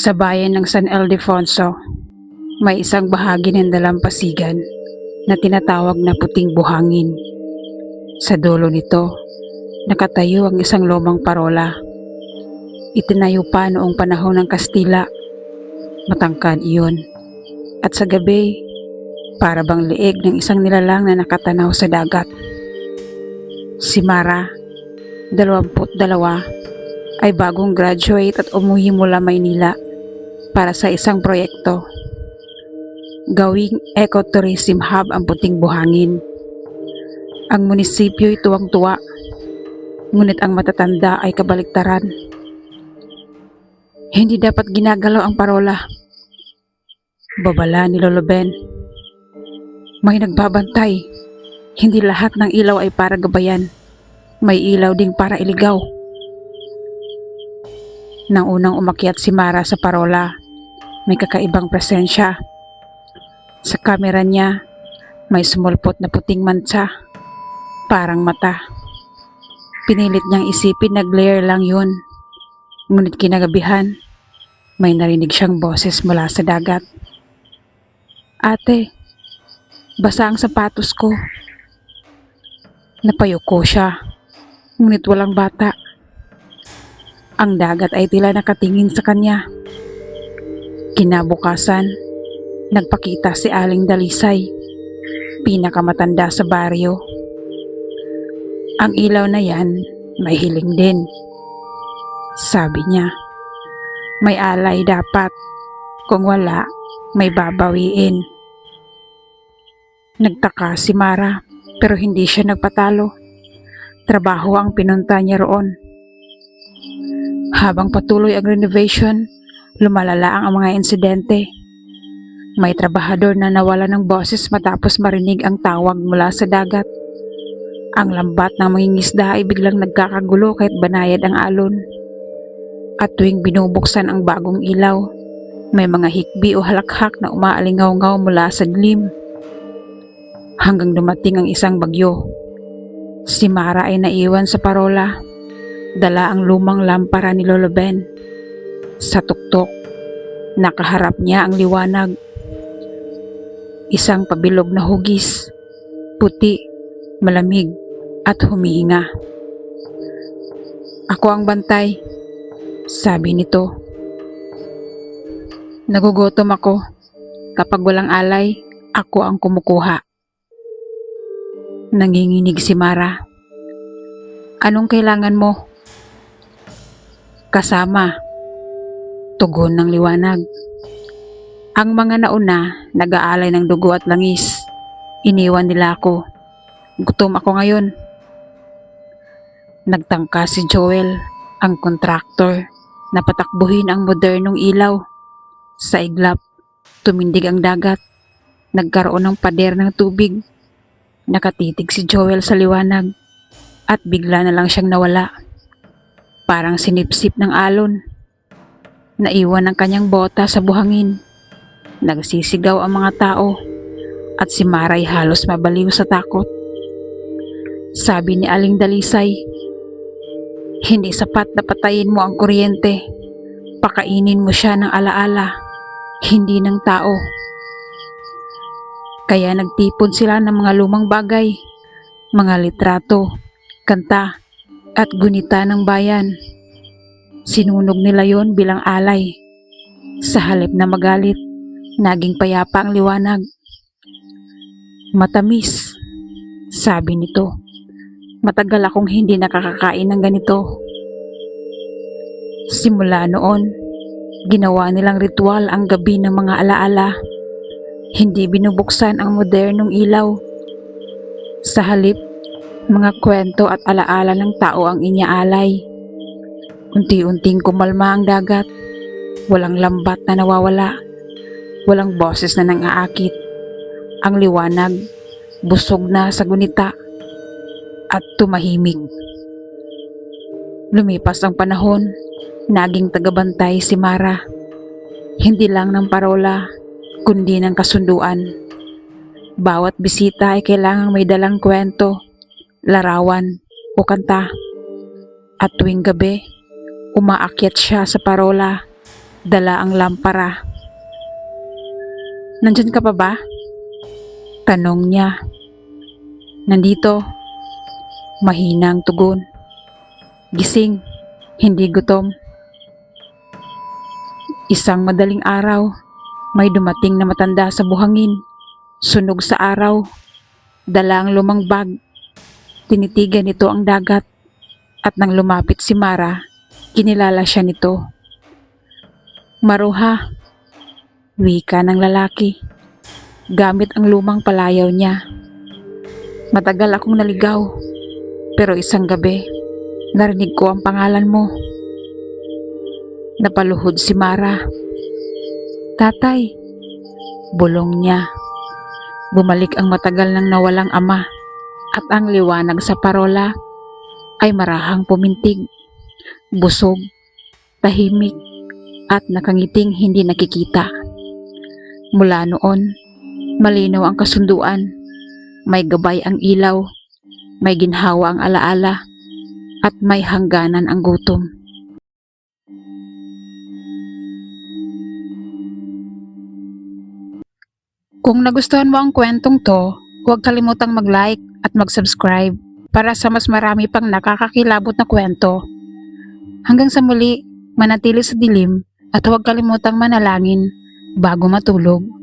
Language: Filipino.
Sa bayan ng San Ildefonso, may isang bahagi ng dalampasigan na tinatawag na puting buhangin. Sa dulo nito, nakatayo ang isang lumang parola. Itinayo pa noong panahon ng Kastila. Matangkad iyon. At sa gabi, para bang liig ng isang nilalang na nakatanaw sa dagat. Si Mara, 22, ay bagong graduate at umuwi mula Maynila para sa isang proyekto. Gawing ecotourism hub ang puting buhangin. Ang munisipyo ay tuwang-tuwa, ngunit ang matatanda ay kabaliktaran. Hindi dapat ginagalaw ang parola. Babala ni Lolo Ben. May nagbabantay. Hindi lahat ng ilaw ay para gabayan. May ilaw ding para iligaw. Nang unang umakyat si Mara sa parola, may kakaibang presensya. Sa kamera niya, may sumulpot na puting mansa, parang mata. Pinilit niyang isipin na glare lang yun. Ngunit kinagabihan, may narinig siyang boses mula sa dagat. Ate, basa ang sapatos ko. Napayuko siya, ngunit walang bata. Ang dagat ay tila nakatingin sa kanya. Kinabukasan, nagpakita si Aling Dalisay, pinakamatanda sa baryo. Ang ilaw na yan, may hiling din. Sabi niya, may alay dapat. Kung wala, may babawiin. Nagtaka si Mara pero hindi siya nagpatalo. Trabaho ang pinunta niya roon. Habang patuloy ang renovation, lumalala ang mga insidente. May trabahador na nawala ng boses matapos marinig ang tawag mula sa dagat. Ang lambat ng mangingisda ay biglang nagkakagulo kahit banayad ang alon. At tuwing binubuksan ang bagong ilaw, may mga hikbi o halakhak na umaalingaw-ngaw mula sa dilim. Hanggang dumating ang isang bagyo. Si Mara ay naiwan sa parola. Dala ang lumang lampara ni Lolo Ben. Sa tuktok, nakaharap niya ang liwanag. Isang pabilog na hugis, puti, malamig, at humihinga. Ako ang bantay, sabi nito. Nagugutom ako. Kapag walang alay, ako ang kumukuha. Nanginginig si Mara. Anong kailangan mo? Kasama. Tugon ng liwanag. Ang mga nauna, nag-aalay ng dugo at langis. Iniwan nila ako. Gutom ako ngayon. Nagtangka si Joel, ang kontraktor, na patakbuhin ang modernong ilaw. Sa iglap, tumindig ang dagat. Nagkaroon ng pader ng tubig. Nakatitig si Joel sa liwanag at bigla na lang siyang nawala. Parang sinipsip ng alon. Naiwan ang kanyang bota sa buhangin. Nagsisigaw ang mga tao at si Maray halos mabaliw sa takot. Sabi ni Aling Dalisay, hindi sapat na patayin mo ang kuryente. Pakainin mo siya ng alaala, hindi ng tao. Kaya nagtipon sila ng mga lumang bagay, mga litrato, kanta, at gunita ng bayan. Sinunog nila yon bilang alay. Sa halip na magalit, naging payapa ang liwanag. Matamis, sabi nito. Matagal akong hindi nakakakain ng ganito. Simula noon, ginawa nilang ritual ang gabi ng mga alaala. Hindi binubuksan ang modernong ilaw. Sa halip, mga kwento at alaala ng tao ang inyaalay. Unti-unting kumalma ang dagat. Walang lambat na nawawala. Walang boses na nang-aakit. Ang liwanag, busog na sa gunita at tumahimik. Lumipas ang panahon, naging tagabantay si Mara. Hindi lang ng parola, kundi ng kasunduan. Bawat bisita ay kailangang may dalang kwento, larawan o kanta. At tuwing gabi, umaakyat siya sa parola, Dala ang lampara. Nandyan ka pa ba? Tanong niya. Nandito. Mahinang tugon. Gising. Hindi gutom. Isang madaling araw, may dumating na matanda sa buhangin. Sunog sa araw. Dala ang lumang bag. Tinitigan nito ang dagat. At nang lumapit si Mara, kinilala siya nito. Maruha. Wika ng lalaki. Gamit ang lumang palayaw niya. Matagal akong naligaw. Pero isang gabi, narinig ko ang pangalan mo. Napaluhod si Mara. Tatay, bulong niya. Bumalik ang matagal nang nawalang ama at ang liwanag sa parola ay marahang pumintig, busog, tahimik at nakangiting hindi nakikita. Mula noon, malinaw ang kasunduan, may gabay ang ilaw, may ginhawa ang alaala, at may hangganan ang gutom. Kung nagustuhan mo ang kwentong to, huwag kalimutang mag-like at mag-subscribe para sa mas marami pang nakakakilabot na kwento. Hanggang sa muli, manatili sa dilim at huwag kalimutang manalangin bago matulog.